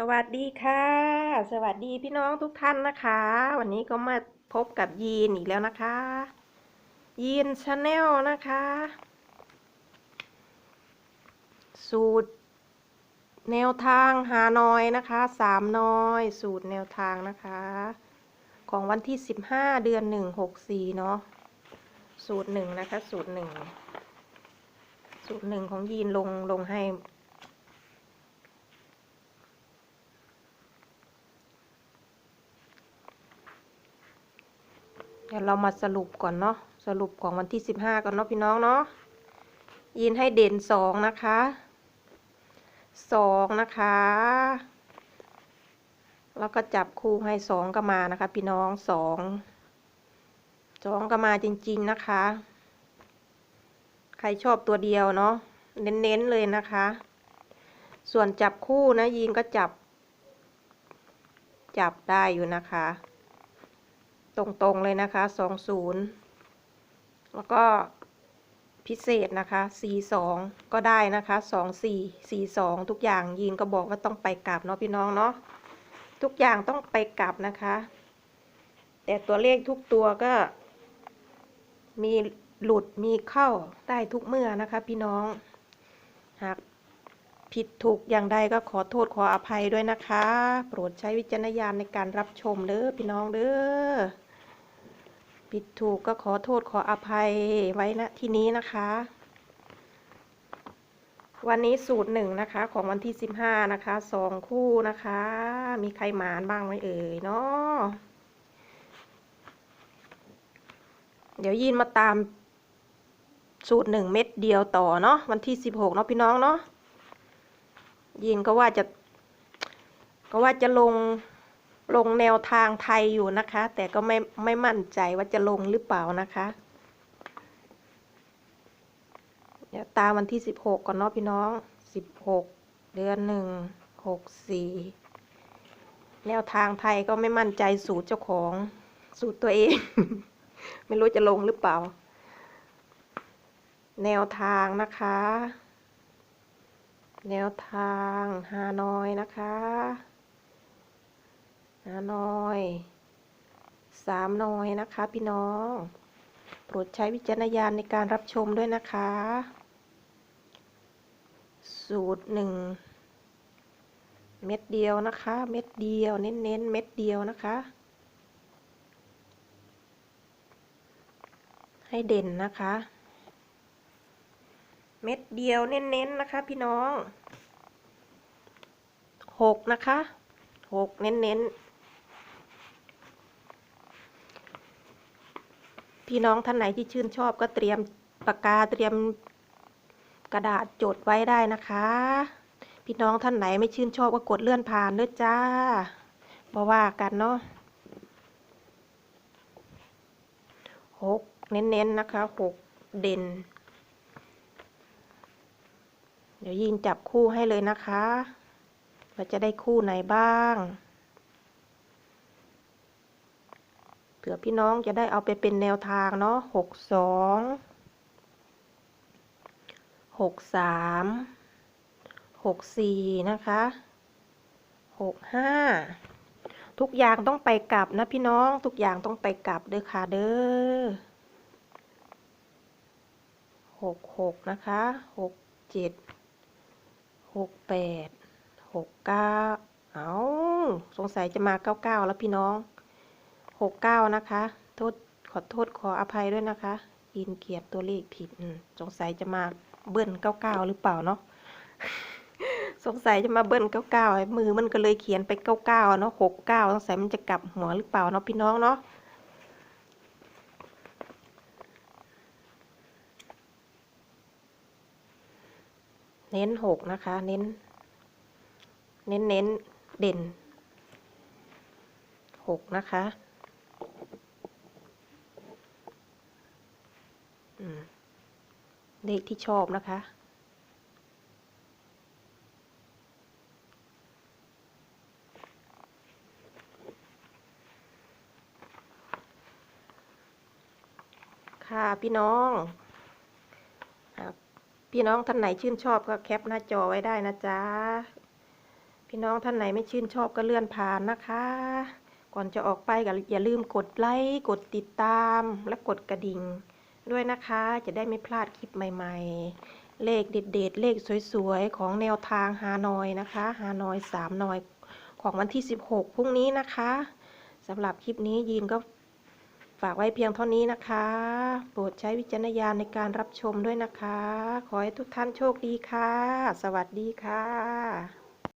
สวัสดีค่ะ สวัสดีพี่น้องทุกท่านนะคะ วันนี้ก็มาพบกับยีนอีกแล้วนะคะ ยีนชาแนลนะคะ สูตร แนวทางหานอยนะคะสามน้อย สูตรแนวทางนะคะ ของวันที่สิบห้าเดือนหนึ่งหกสี่เนาะสูตรหนึ่งนะคะ สูตรหนึ่งสูตรหนึ่งของยีนลงลงให้ ดี๋ยวเรามาสรุปก่อนเนาะสรุปของวันที่สิบห้าก่อนเนาะพี่น้องเนาะยินให้เด่นสองนะคะสองนะคะ แล้วก็จับคู่ให้สองก็มานะคะ พี่น้องสองสองก็มาจริง ๆนะคะ ใครชอบตัวเดียวเนาะเน้นๆเลยนะคะ ส่วนจับคู่นะยีนก็จับ จับได้อยู่นะคะ ตรงๆเลยนะคะสองศูนย์แล้วก็พิเศษนะคะสี่สองก็ได้นะคะสองสี่สี่สองทุกอย่างยีนก็บอกว่าต้องไปกลับเนาะพี่น้องเนาะ ทุกอย่างต้องไปกลับนะคะ แต่ตัวเลขทุกตัวก็ มีหลุดมีเข้าได้ทุกเมื่อนะคะ พี่น้อง หากผิดถูกอย่างใดก็ขอโทษขออภัยด้วยนะคะ โปรดใช้วิจารณญาณในการรับชมเด้อพี่น้องเด้อ ผิดถูกก็ขอโทษขออภัยไว้ณที่นี้นะคะ วันนี้สูตรหนึ่งนะคะ ของวันที่สิบห้านะคะสองคู่นะคะ มีใครหมานบ้างไหมเอ่ยเนาะเดี๋ยวยินมาตามสูตรหนึ่งเม็ดเดียวต่อเนาะวันที่สิบหกเนาะพี่น้องเนาะยินก็ว่าจะ ก็ว่าจะลง ลงแนวทางไทยอยู่นะคะ แต่ก็ไม่ไม่มั่นใจว่าจะลงหรือเปล่านะคะเดี๋ยวตามวันที่สิบหกก่อนเนาะพี่น้องสิบหกเดือนหนึ่งหกสี่แนวทางไทยก็ไม่มั่นใจสูตรเจ้าของ สูตรตัวเอง ไม่รู้จะลงหรือเปล่า แนวทางนะคะ แนวทางฮานอยนะคะ ฮานอยสามน้อยนะคะ พี่น้อง โปรดใช้วิจารณญาณในการรับชมด้วยนะคะ สูตรหนึ่งเม็ดเดียวนะคะ เม็ดเดียวเน้นๆเม็ดเดียวนะคะ ให้เด่นนะคะ เม็ดเดียวเน้นๆนะคะ พี่น้องหกนะคะหกเน้นๆ พี่น้องท่านไหนที่ชื่นชอบก็เตรียมปากกาเตรียมกระดาษจดไว้ได้นะคะ พี่น้องท่านไหนไม่ชื่นชอบก็กดเลื่อนผ่านเด้อจ้ามาว่ากันเนาะหกเน้นๆนะคะหกเด่น เดี๋ยวยินจับคู่ให้เลยนะคะ ว่าจะได้คู่ไหนบ้างเผื่อพี่น้องจะได้เอาไปเป็นแนวทางเนาะหกสองหกสามหกสี่นะคะหกห้าทุกอย่างต้องไปกลับนะพี่น้องทุกอย่างต้องไปกลับเด้อค่ะเด้อหกหกนะคะหกเจ็ดหกแปดหกเก้าเอาสงสัยจะมาเก้าเก้าแล้วพี่น้อง หกเก้านะคะ โทษขอโทษขออภัยด้วยนะคะยินเกียรตัวเลขผิดสงสัยจะมาเบิ้ลเก้าเก้าหรือเปล่าเนาะสงสัยจะมาเบิ้ลเก้าเก้ามือมันก็เลยเขียนไปเก้าเก้าเนาะหกเก้าสงสัยมันจะกลับหัวหรือเปล่าเนาะพี่น้องเนาะเน้นหกนะคะ เน้น เน้นเน้นเด่นหกนะคะอืม เลขที่ชอบนะคะ ค่ะพี่น้องพี่น้องท่านไหนชื่นชอบก็แคปหน้าจอไว้ได้นะจ๊ะ พี่น้องท่านไหนไม่ชื่นชอบก็เลื่อนผ่านนะคะ ก่อนจะออกไปก็อย่าลืมกดไลค์ กดติดตาม และกดกระดิ่ง ด้วยนะคะ จะได้ไม่พลาดคลิปใหม่ ๆ เลขเด็ดๆ เลขสวยๆ ของแนวทางฮานอยนะคะฮานอยสามนอยของวันที่ 16พรุ่งนี้นะคะสำหรับคลิปนี้ยีนก็ฝากไว้เพียงเท่านี้นะคะ โปรดใช้วิจารณญาณในการรับชมด้วยนะคะ ขอให้ทุกท่านโชคดีค่ะ สวัสดีค่ะ